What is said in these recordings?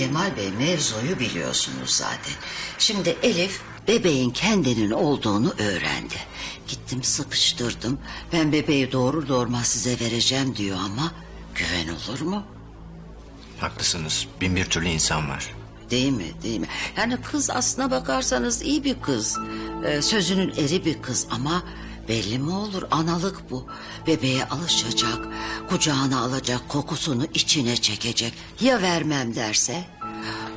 Kemal Bey mevzuyu biliyorsunuz zaten. Şimdi Elif bebeğin kendinin olduğunu öğrendi. Gittim sıkıştırdım. Ben bebeği doğru doğurmaz size vereceğim diyor ama güven olur mu? Haklısınız. Bin bir türlü insan var. Değil mi? Değil mi? Yani kız aslına bakarsanız iyi bir kız. Ee, sözünün eri bir kız ama belli mi olur analık bu. Bebeğe alışacak, kucağına alacak, kokusunu içine çekecek. Ya vermem derse?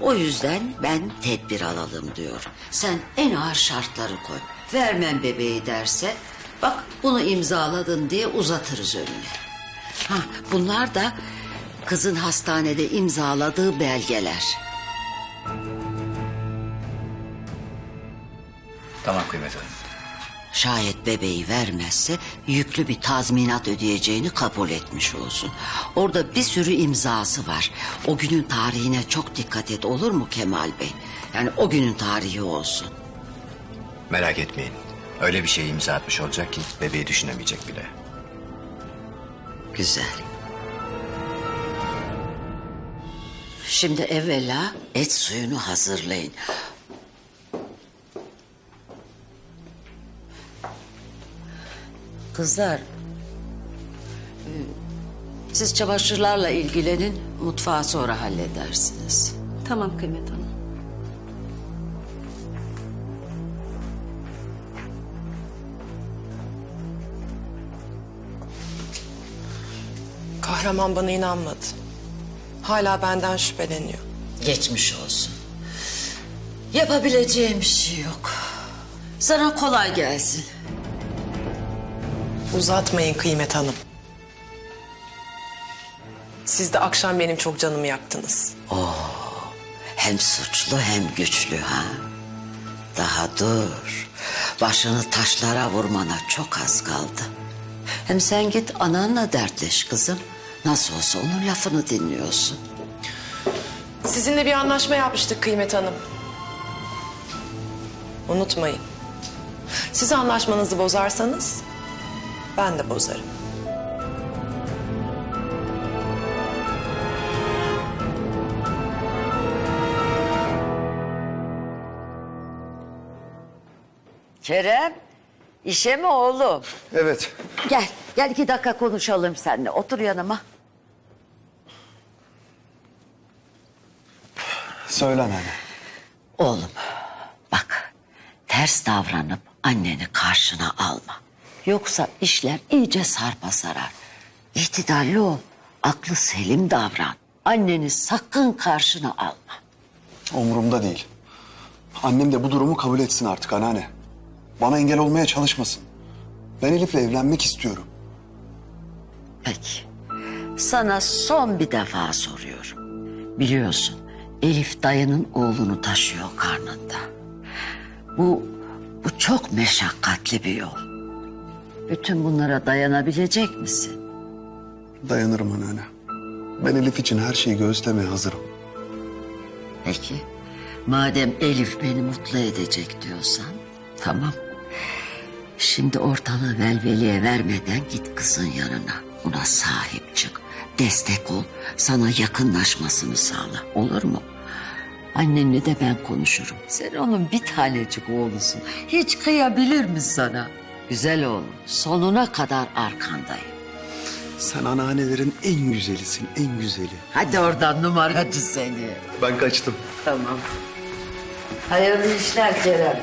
O yüzden ben tedbir alalım diyor. Sen en ağır şartları koy. Vermem bebeği derse bak bunu imzaladın diye uzatırız önüne. Ha, bunlar da kızın hastanede imzaladığı belgeler. Tamam Kıymet Hanım. Şayet bebeği vermezse yüklü bir tazminat ödeyeceğini kabul etmiş olsun. Orada bir sürü imzası var. O günün tarihine çok dikkat et olur mu Kemal Bey? Yani o günün tarihi olsun. Merak etmeyin. Öyle bir şey imza atmış olacak ki bebeği düşünemeyecek bile. Güzel. Şimdi evvela et suyunu hazırlayın. Kızlar, e, siz çamaşırlarla ilgilenin, mutfağı sonra halledersiniz. Tamam Kıymet Hanım. Kahraman bana inanmadı. Hala benden şüpheleniyor. Geçmiş olsun. Yapabileceğim bir şey yok. Sana kolay gelsin. Uzatmayın Kıymet Hanım. Siz de akşam benim çok canımı yaktınız. Hem suçlu hem güçlü ha. Daha dur. Başını taşlara vurmana çok az kaldı. Hem sen git ananla dertleş kızım. Nasıl olsa onun lafını dinliyorsun. Sizinle bir anlaşma yapmıştık Kıymet Hanım. Unutmayın. Siz anlaşmanızı bozarsanız ben de bozarım. Kerem, işe mi oğlum? Evet. Gel, gel iki dakika konuşalım seninle. Otur yanıma. Söyle anne. Oğlum, bak ters davranıp anneni karşına alma. Yoksa işler iyice sarpa sarar. İhtidalli ol, aklı selim davran. Anneni sakın karşına alma. Umurumda değil. Annem de bu durumu kabul etsin artık anneanne. Bana engel olmaya çalışmasın. Ben Elif'le evlenmek istiyorum. Peki, sana son bir defa soruyorum. Biliyorsun, Elif dayının oğlunu taşıyor karnında. Bu, bu çok meşakkatli bir yol. Bütün bunlara dayanabilecek misin? Dayanırım anneanne. Ben Elif için her şeyi göğüslemeye hazırım. Peki. Madem Elif beni mutlu edecek diyorsan tamam. Şimdi ortalığı velveliye vermeden git kızın yanına. Ona sahip çık. Destek ol. Sana yakınlaşmasını sağla. Olur mu? Annenle de ben konuşurum. Sen onun bir tanecik oğlusun. Hiç kıyabilir mi sana? Güzel oğlum. Sonuna kadar arkandayım. Sen anneannelerin en güzelisin, en güzeli. Hadi oradan numaracı seni. Ben kaçtım. Tamam. Hayırlı işler Kerem.